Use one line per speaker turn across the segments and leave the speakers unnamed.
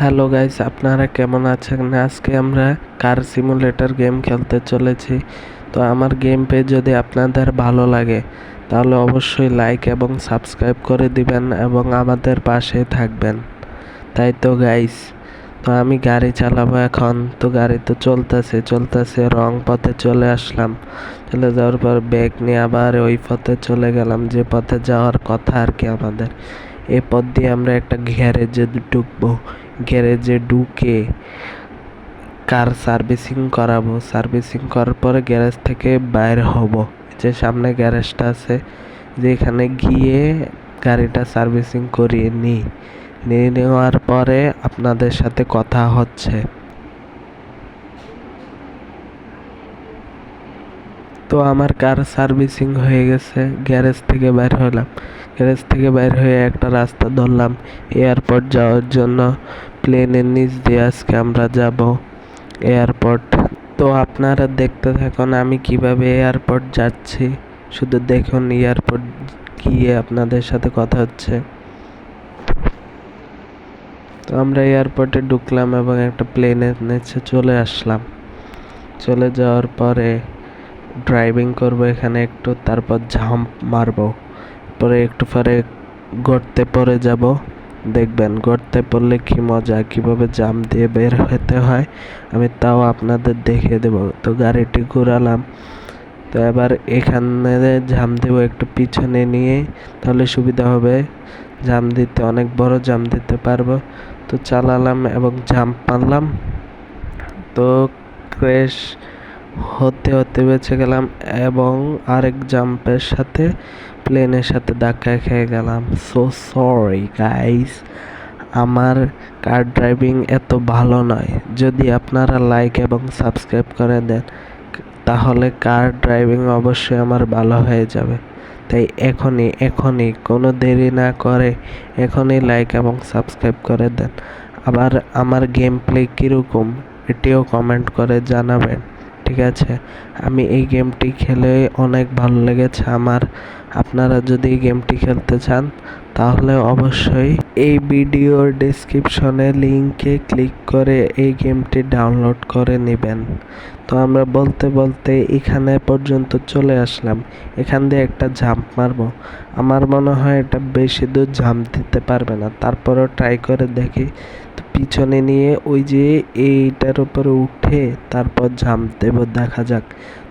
Hello guys, আপনারা কেমন আছেন? আজকে আমরা কার সিমুলেটর গেম খেলতে চলেছি। তো আমার গেম পে যদি আপনাদের ভালো লাগে, তাহলে অবশ্যই লাইক এবং সাবস্ক্রাইব করে দিবেন এবং আমাদের পাশে থাকবেন। তাই তো গাইস, তো আমি গাড়ি চালাবো এখন। তো গাড়ি তো চলতেছে চলতেছে, রং পথে চলে আসলাম। চলে যাওয়ার পর ব্যাগ নিয়ে আবার ওই পথে চলে গেলাম, যে পথে যাওয়ার কথা আর কি আমাদের। এই পথ দিয়ে আমরা একটা গ্যারেজে ঢুকবো। গ্যারেজে ঢুকে কার সার্ভিসিং করাবো? সার্ভিসিং করার পরে গ্যারেজ থেকে বাইর হব। যে সামনে গ্যারেজটা আছে, যেখানে গিয়ে গাড়িটা সার্ভিসিং করিয়ে নিই। নিয়ে নেওয়ার পরে আপনাদের সাথে কথা হচ্ছে। তো আমার কার সার্ভিসিং হয়ে গেছে, গ্যারেজ থেকে বের হলাম। গ্যারেজ থেকে বের হয়ে একটা রাস্তা ধরলাম। এয়ারপোর্ট যাওয়ার জন্য প্লেনের নিচ দিয়ে আজকে আমরা যাব। এয়ারপোর্ট। তো আপনারা দেখতে থাকুন আমি কীভাবে এয়ারপোর্ট যাচ্ছি। শুধু দেখুন এয়ারপোর্ট গিয়ে আপনাদের সাথে কথা হচ্ছে। তো আমরা এয়ারপোর্টে ঢুকলাম এবং একটা প্লেনের নিচে চলে আসলাম। চলে যাওয়ার পরে ড্রাইভিং করব এখানে একটু, তারপর ঝাম্প মারবো। পরে একটু পরে গর্তে পড়ে যাব। দেখবেন, গর্তে পড়লে কি মজা, কীভাবে জাম দিয়ে বের হতে হয়, আমি তাও আপনাদের দেখিয়ে দেব। তো গাড়িটি ঘোরালাম। তো এবার এখানে জাম দেবো একটু পিছনে নিয়ে, তাহলে সুবিধা হবে। জাম দিতে, অনেক বড় জাম দিতে পারব। তো চালালাম এবং জাম্প পারলাম তো ক্রেশ হতে হতে বেঁচে গেলাম এবং আরেক জাম্পের সাথে প্লেনের সাথে ধাক্কা খেয়ে গেলাম। সো সরি গাইস আমার কার ড্রাইভিং এত ভালো নয়। যদি আপনারা লাইক এবং সাবস্ক্রাইব করে দেন, তাহলে কার ড্রাইভিং অবশ্যই আমার ভালো হয়ে যাবে। তাই এখনই এখনই, কোনো দেরি না করে এখনই লাইক এবং সাবস্ক্রাইব করে দেন। আবার আমার গেম প্লে কীরকম, এটিও কমেন্ট করে জানাবেন। ঠিক আছে। আমি এই গেমটি খেলে অনেক ভালো লেগেছে আমার। আপনারা যদি এই গেমটি খেলতে চান, তাহলে অবশ্যই এই ভিডিওর ডিসক্রিপশনে লিঙ্কে ক্লিক করে এই গেমটি ডাউনলোড করে নেবেন। তো আমরা বলতে বলতে এখানে পর্যন্ত চলে আসলাম। এখান দিয়ে একটা জাম্প মারবো। আমার মনে হয় এটা বেশি দূর জাম্প দিতে পারবে না। তারপরেও ট্রাই করে দেখি পিছনে নিয়ে ওই যে এইটার উপরে উঠে তারপর জাম্প দেবো দেখা যাক।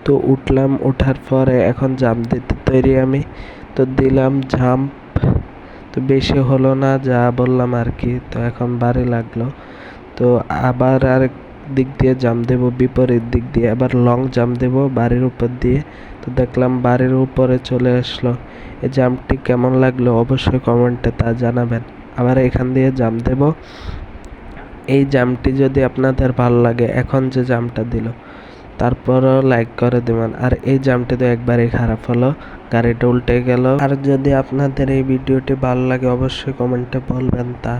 তো উঠলাম, ওঠার পরে এখন জাম্প দিতে তৈরি আমি। তো দিলাম জাম্প তো বেশি হলো না, যা বললাম আর কি। তো এখন বাড়ি লাগল। তো আবার আরেক দিক দিয়ে জাম দেব বিপরীত দিক দিয়ে। আবার লং জাম দেব বাড়ির উপর দিয়ে। তো দেখলাম বাড়ির উপরে চলে আসলো। এই জামটি কেমন লাগল অবশ্যই কমেন্টে তা জানাবেন। আবার এখান দিয়ে জাম দেব এই জামটি যদি আপনাদের ভালো লাগে, এখন যে জামটা দিল, তারপরও লাইক করে দেবেন। আর এই জামটি তো একবারেই খারাপ হলো, গাড়িটা উল্টে গেল। আর যদি আপনাদের এই ভিডিওটি ভালো লাগে, অবশ্যই কমেন্টে বলবেন তা।